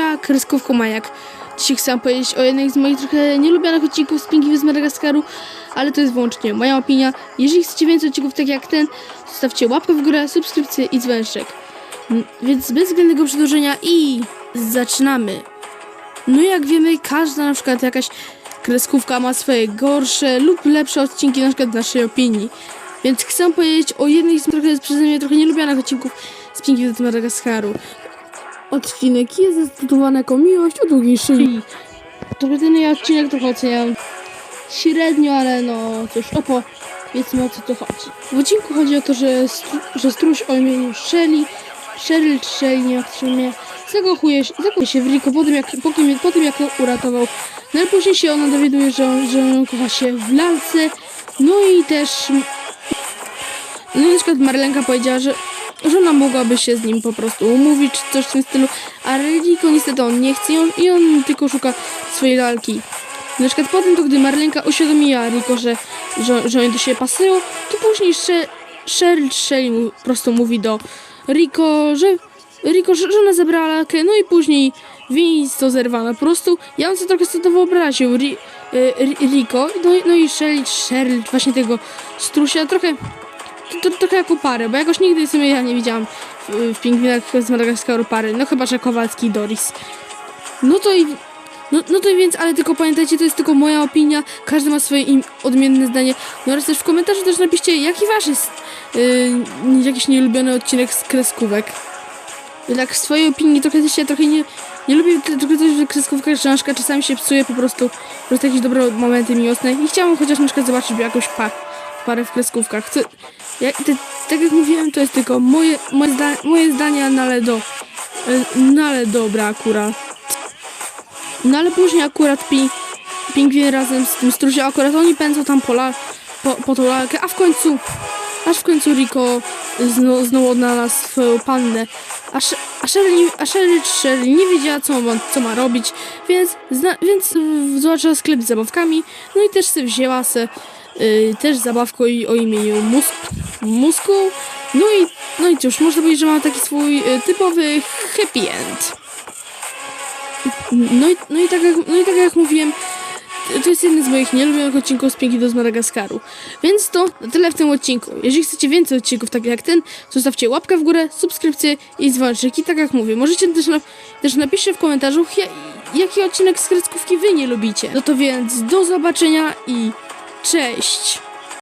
a kreskówką Majak. Dzisiaj chcę powiedzieć o jednej z moich trochę nielubianych odcinków z Pinki z Madagaskaru, ale to jest wyłącznie moja opinia. Jeżeli chcecie więcej odcinków tak jak ten, zostawcie łapkę w górę, subskrypcję i dzwoneczek. N- Więc bez zbędnego przedłużenia i zaczynamy. No jak wiemy, każda na przykład jakaś kreskówka ma swoje gorsze lub lepsze odcinki na przykład w naszej opinii. Więc chcę powiedzieć o jednej z trochę przeze mnie trochę nielubianych odcinków z Pinki z Madagaskaru. Odcinek jest zatytułowany jako miłość o długiej szyi. To jedyny odcinek trochę oceniam średnio, ale no cóż, opo, wiedzmy o co tu chodzi. W odcinku chodzi o to, że, stru- że struś o imieniu Shelly, Cheryl Shelly, nie jak to imię, zakochuje się, w Rico po tym, jak, po, tym, po tym jak ją uratował. No ale później się ona dowiaduje, że, on- że on kocha się w lalce, no i też no i na przykład Marlenka powiedziała, że, że ona mogłaby się z nim po prostu umówić, czy coś w tym stylu, a Rico niestety on nie chce on, i on tylko szuka swojej lalki. Na przykład potem, to gdy Marlenka uświadomiła Rico, że, że, że oni do siebie pasują, to później She- mu po prostu mówi do Rico, że Rico, że, że ona zabrała lalkę, no i później więc to zerwana. Po prostu ja bym sobie trochę sobie to wyobraził. Ri, y, Rico, no, i- no i Shelly, Cheryl, właśnie tego strusia, trochę to, to, trochę jako parę, bo jakoś nigdy w sumie ja nie widziałam w, w Pingwinach z Madagaskaru pary. No chyba, że Kowalski i Doris. No to i... No, no to więc, ale tylko pamiętajcie, to jest tylko moja opinia, każdy ma swoje im odmienne zdanie. No oraz też w komentarzu też napiszcie, jaki wasz jest yy, jakiś nieulubiony odcinek z kreskówek. Tak w swojej opinii trochę też ja trochę nie, nie lubię t- trochę też, że kreskówka książka czasami się psuje po prostu, po prostu jakieś dobre momenty miłosne i chciałam chociaż na przykład zobaczyć jakąś par, parę w kreskówkach. Chcę, ja, te, tak jak mówiłem, to jest tylko moje, moje, zda, moje zdania, no ale do, e, no ale dobra akurat. No ale później akurat pi, pingwin razem z tym struziem, akurat oni pędzą tam po, la, po, po tą lalkę, a w końcu, aż w końcu Rico znowu, znowu odnalazł swoją pannę. A, a Shirley, a nie wiedziała, co ma, co ma robić, więc, więc zobaczyła sklep z zabawkami, no i też sobie wzięła se też zabawkę i- o imieniu Musk, Musku. No i, no i cóż, można powiedzieć, że ma taki swój y, typowy happy end. No i, no, i tak jak, no i tak jak mówiłem, to jest jeden z moich nielubianych odcinków z Pinki do Madagaskaru. Więc to tyle w tym odcinku. Jeżeli chcecie więcej odcinków takich jak ten, zostawcie łapkę w górę, subskrypcję i dzwoneczek. I tak jak mówię, możecie też, na, też napiszcie w komentarzu, ja, jaki odcinek z kreskówki wy nie lubicie. No to więc do zobaczenia i cześć!